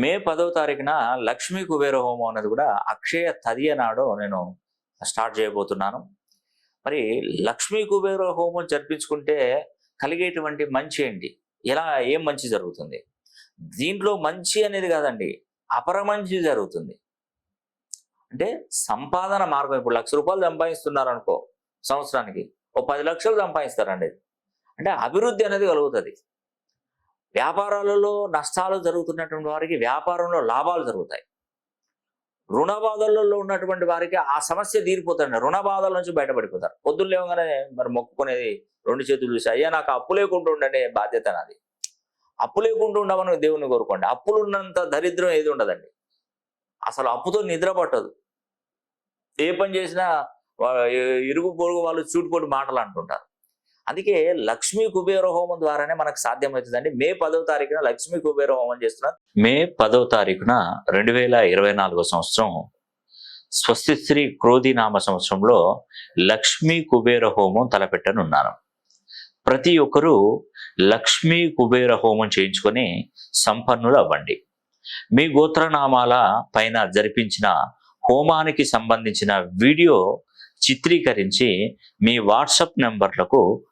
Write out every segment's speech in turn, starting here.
మే పదవ తారీఖున లక్ష్మీ కుబేర హోమం అనేది కూడా అక్షయ తదియ నాడు నేను స్టార్ట్ చేయబోతున్నాను. మరి లక్ష్మీ కుబేర హోమం జరిపించుకుంటే కలిగేటువంటి మంచి ఏంటి? ఎలా ఏం మంచి జరుగుతుంది? దీంట్లో మంచి అనేది కాదండి అపరమంచి జరుగుతుంది. అంటే సంపాదన మార్గం ఇప్పుడు లక్ష రూపాయలు సంపాదిస్తున్నారు అనుకో సంవత్సరానికి ఓ పది లక్షలు సంపాదిస్తారండి. అంటే అభివృద్ధి అనేది కలుగుతుంది. వ్యాపారాలలో నష్టాలు జరుగుతున్నటువంటి వారికి వ్యాపారంలో లాభాలు జరుగుతాయి. రుణ బాధలలో ఉన్నటువంటి వారికి ఆ సమస్య తీరిపోతాడు రుణ బాధల నుంచి బయటపడిపోతారు. పొద్దున్న లేవగానే మరి మొక్కుకునేది రెండు చేతులు చూసి అయ్యా నాకు అప్పు లేకుండా ఉండండి బాధ్యత నాది. అప్పు లేకుండా ఉండమని దేవుని కోరుకోండి. అప్పులు ఉన్నంత దరిద్రం ఏది ఉండదండి. అసలు అప్పుతో నిద్ర పట్టదు. ఏ పని చేసినా ఇరుగు పొరుగు వాళ్ళు చూటుపోటు మాటలు అంటుంటారు. అందుకే లక్ష్మీ కుబేర హోమం ద్వారానే మనకు సాధ్యమవుతుందండి. మే పదవ తారీఖున లక్ష్మీ కుబేర హోమం చేస్తున్నారు. మే పదవ తారీఖున రెండు వేల ఇరవై నాలుగో సంవత్సరం స్వస్తి శ్రీ క్రోధి నామ సంవత్సరంలో లక్ష్మీ కుబేర హోమం తలపెట్టనున్నాను ప్రతి ఒక్కరూ లక్ష్మీ కుబేర హోమం చేయించుకొని సంపన్నులు అవ్వండి మీ గోత్రనామాల పైన జరిపించిన హోమానికి సంబంధించిన వీడియో చిత్రీకరించి మీ వాట్సాప్ నెంబర్లకు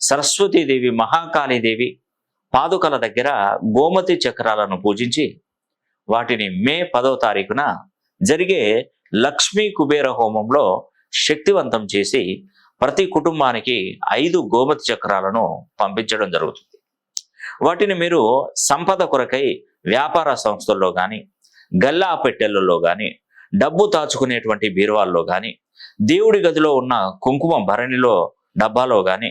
సరస్వతీదేవి మహాకాళీదేవి పాదుకల దగ్గర గోమతి చక్రాలను పూజించి వాటిని మే పదవ తారీఖున జరిగే లక్ష్మీ కుబేర హోమంలో శక్తివంతం చేసి ప్రతి కుటుంబానికి ఐదు గోమతి చక్రాలను పంపించడం జరుగుతుంది. వాటిని మీరు సంపద కొరకై వ్యాపార సంస్థల్లో కానీ గల్లా పెట్టెలలో కానీ డబ్బు దాచుకునేటువంటి బీరువాల్లో కానీ దేవుడి గదిలో ఉన్న కుంకుమ భరణిలో డబ్బాలో కానీ